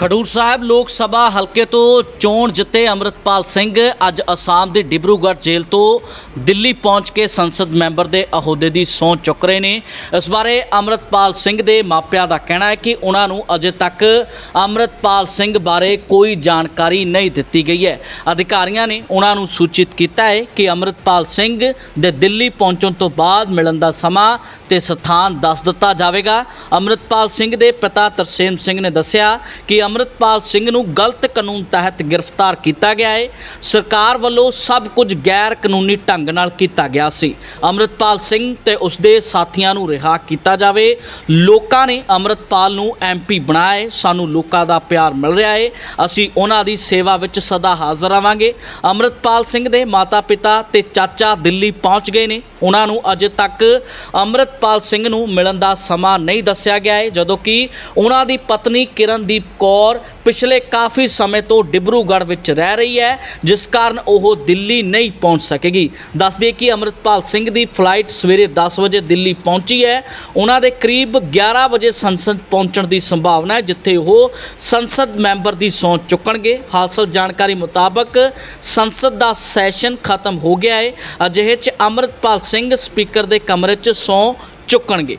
ਖਡੂਰ ਸਾਹਿਬ ਲੋਕ ਸਭਾ ਹਲਕੇ ਤੋਂ ਚੋਣ ਜਿੱਤੇ ਅਮਰਤਪਾਲ ਸਿੰਘ ਅੱਜ ਅਸਾਮ ਦੇ ਡਿਬਰੂਗੜ੍ਹ ਜੇਲ੍ਹ ਤੋਂ ਦਿੱਲੀ ਪਹੁੰਚ ਕੇ ਸੰਸਦ ਮੈਂਬਰ ਦੇ ਅਹੁਦੇ ਦੀ ਸਹੁੰ ਚੁੱਕ ਰਹੇ ਨੇ। ਇਸ ਬਾਰੇ ਅਮਰਤਪਾਲ ਸਿੰਘ ਦੇ ਮਾਪਿਆਂ ਦਾ ਕਹਿਣਾ ਹੈ ਕਿ ਉਹਨਾਂ ਨੂੰ ਅਜੇ ਤੱਕ ਅਮਰਤਪਾਲ ਸਿੰਘ ਬਾਰੇ ਕੋਈ ਜਾਣਕਾਰੀ ਨਹੀਂ ਦਿੱਤੀ ਗਈ ਹੈ। ਅਧਿਕਾਰੀਆਂ ਨੇ ਉਹਨਾਂ ਨੂੰ ਸੂਚਿਤ ਕੀਤਾ ਹੈ ਕਿ ਅਮਰਤਪਾਲ ਸਿੰਘ ਦੇ ਦਿੱਲੀ ਪਹੁੰਚਣ ਤੋਂ ਬਾਅਦ ਮਿਲਣ ਦਾ ਸਮਾਂ ਤੇ ਸਥਾਨ ਦੱਸ ਦਿੱਤਾ ਜਾਵੇਗਾ। ਅਮਰਤਪਾਲ ਸਿੰਘ ਦੇ ਪਿਤਾ ਤਰਸੇਮ ਸਿੰਘ ਨੇ ਦੱਸਿਆ ਕਿ ਅਮਰਤਪਾਲ ਸਿੰਘ ਨੂੰ ਗਲਤ ਕਾਨੂੰਨ ਤਹਿਤ ਗ੍ਰਿਫਤਾਰ ਕੀਤਾ ਗਿਆ ਹੈ ਸਰਕਾਰ ਵੱਲੋਂ ਸਭ ਕੁਝ ਗੈਰ ਕਾਨੂੰਨੀ ਢੰਗ ਨਾਲ ਕੀਤਾ ਗਿਆ ਸੀ। ਅਮਰਤਪਾਲ ਸਿੰਘ ਤੇ ਉਸਦੇ ਸਾਥੀਆਂ ਨੂੰ ਰਿਹਾ ਕੀਤਾ ਜਾਵੇ। ਲੋਕਾਂ ਨੇ ਅਮਰਤਪਾਲ ਨੂੰ ਐਮਪੀ ਬਣਾਇਆ ਹੈ ਸਾਨੂੰ ਲੋਕਾਂ ਦਾ ਪਿਆਰ ਮਿਲ ਰਿਹਾ ਹੈ ਅਸੀਂ ਉਹਨਾਂ ਦੀ ਸੇਵਾ ਵਿੱਚ ਸਦਾ ਹਾਜ਼ਰ ਆਵਾਂਗੇ ਅਮਰਤਪਾਲ ਸਿੰਘ ਦੇ ਮਾਤਾ-ਪਿਤਾ ਤੇ ਚਾਚਾ ਦਿੱਲੀ ਪਹੁੰਚ ਗਏ ਨੇ। ਉਹਨਾਂ ਨੂੰ ਅਜੇ ਤੱਕ ਅਮਰਤਪਾਲ ਸਿੰਘ ਨੂੰ ਮਿਲਣ ਦਾ ਸਮਾਂ ਨਹੀਂ ਦੱਸਿਆ ਗਿਆ ਹੈ ਜਦੋਂ ਕਿ ਉਹਨਾਂ ਦੀ ਪਤਨੀ ਕਿਰਨਦੀਪ ਕੌਰ ਪਿਛਲੇ ਕਾਫੀ ਸਮੇਂ ਤੋਂ ਡਿਬਰੂਗੜ੍ਹ ਵਿੱਚ ਰਹਿ ਰਹੀ ਹੈ, ਜਿਸ ਕਾਰਨ ਉਹ ਦਿੱਲੀ ਨਹੀਂ ਪਹੁੰਚ ਸਕੇਗੀ। ਦੱਸ ਕਿ ਅਮਰਤਪਾਲ ਸਿੰਘ ਦੀ ਫਲਾਈਟ ਸਵੇਰੇ 10 ਵਜੇ ਦਿੱਲੀ ਪਹੁੰਚੀ ਹੈ। ਉਹਨਾਂ ਦੇ ਕਰੀਬ 11 ਵਜੇ ਸੰਸਦ ਪਹੁੰਚਣ ਦੀ ਸੰਭਾਵਨਾ ਹੈ, ਜਿੱਥੇ ਉਹ ਸੰਸਦ ਮੈਂਬਰ ਦੀ ਸਹੁੰ ਚੁੱਕਣਗੇ। ਹਾਸਲ ਜਾਣਕਾਰੀ ਮੁਤਾਬਕ ਸੰਸਦ ਦਾ ਸੈਸ਼ਨ ਖਤਮ ਹੋ ਗਿਆ ਹੈ। ਅਜਿਹੇ 'ਚ ਅਮਰਤਪਾਲ ਸਿੰਘ ਸਪੀਕਰ ਦੇ ਕਮਰੇ 'ਚ ਸਹੁੰ ਚੁੱਕਣਗੇ।